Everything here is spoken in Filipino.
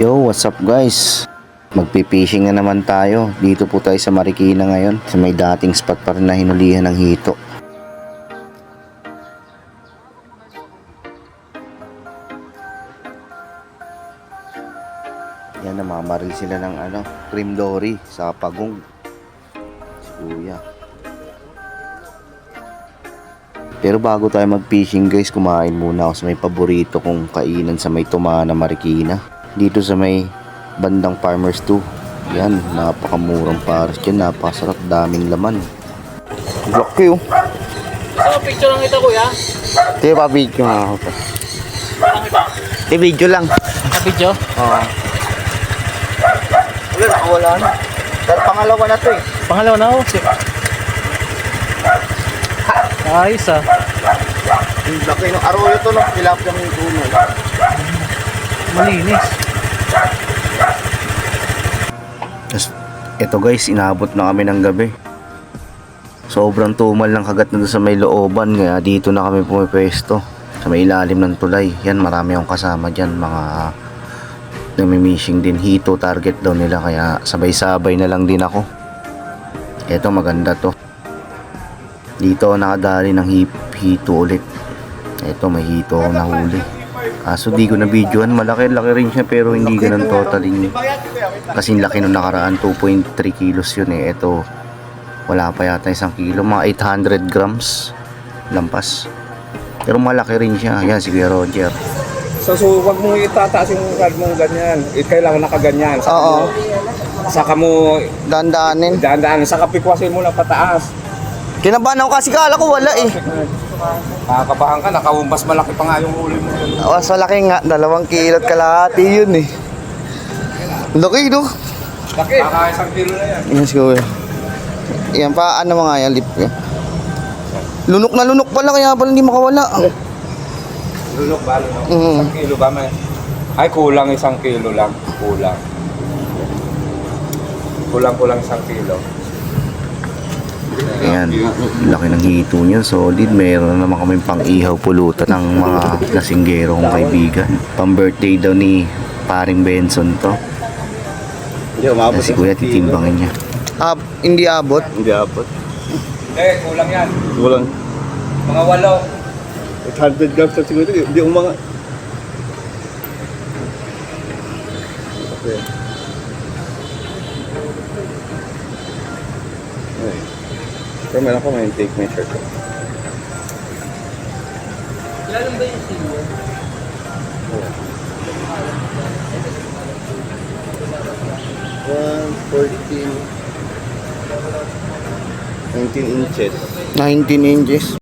Yo, what's up guys? Magpipishing na naman tayo. Dito po tayo sa Marikina ngayon. Sa may dating spot pa rin na hinulihan ng hito. Yan, namamaril sila ng ano, cream dory sa pagong. Si Kuya. Pero bago tayo mag-fishing guys, kumain muna ako sa may paborito kong kainan sa may Tumana, Marikina. Dito sa may bandang Farmers 2. Yan, napakamurang pares dyan, napakasarap, daming laman. Laki oh. So, picture lang ito kuya. Hindi pa video nga ako. Hindi video lang. Sa video? Oo. Wala, nakawala na. Pero pangalawa na to eh. Pangalawa na ako. Si- Ayos ah. Laki ng arroyo to no, tilapia ng tuno. Malinis. Ito guys, inabot na kami ng gabi. Sobrang tumal ng kagat na sa may looban, kaya dito na kami pumipwesto. Sa may ilalim ng tulay. Yan, marami akong kasama dyan, mga namimishing din. Hito target daw nila, kaya sabay-sabay na lang din ako. Ito, maganda to. Dito nakadali ng hito ulit. Ito, may hito ako nahuli. Kaso di ko na videoan, malaki-laki rin siya pero hindi ganun totally. Kasing laki nung nakaraan, 2.3 kilos yun eh. Ito, wala pa yata isang kilo, mga 800 grams lampas. Pero malaki rin siya. Yan, si Kuya Roger. So, so wag mo itataas yung card mo ganyan. Eh, kailangan nakaganyan. Saka Oo. Mo, saka mo Dandaanin. daan-daan. Saka pikwasin mo na pataas. Kinabahan ako kasi kala ko wala eh. Nakakabahan ka, nakawumbas malaki pa nga yung huli mo. Mas malaki nga, dalawang kilo at kalahati yun eh. Laki no? Laki. Kaka isang kilo na yan. Si Kuya. Yan pa, ano mga yan, lip. Lunok na lunok pala, kaya pala hindi makawala. Lulok ba? Lulok? Mm. Isang kilo ba may? Ay, kulang isang kilo lang. Kulang. Kulang-kulang isang kilo. Ayan, laki ng hito niya, solid. Meron na naman kami pang ihaw pulutan ng mga lasinggero kong kaibigan. Pang birthday daw ni paring Benson to. Hindi, Yan si kuya titimbangin niya. Ah, hindi abot. Hindi abot. Eh, kulang yan. Walang Mga walo. 800 grams sa siguro. Hindi umanga. Okay. Okay. Pero meron ko may take measure ko. Ilan ba yung sino? One, 14, 19 inches. 19 inches.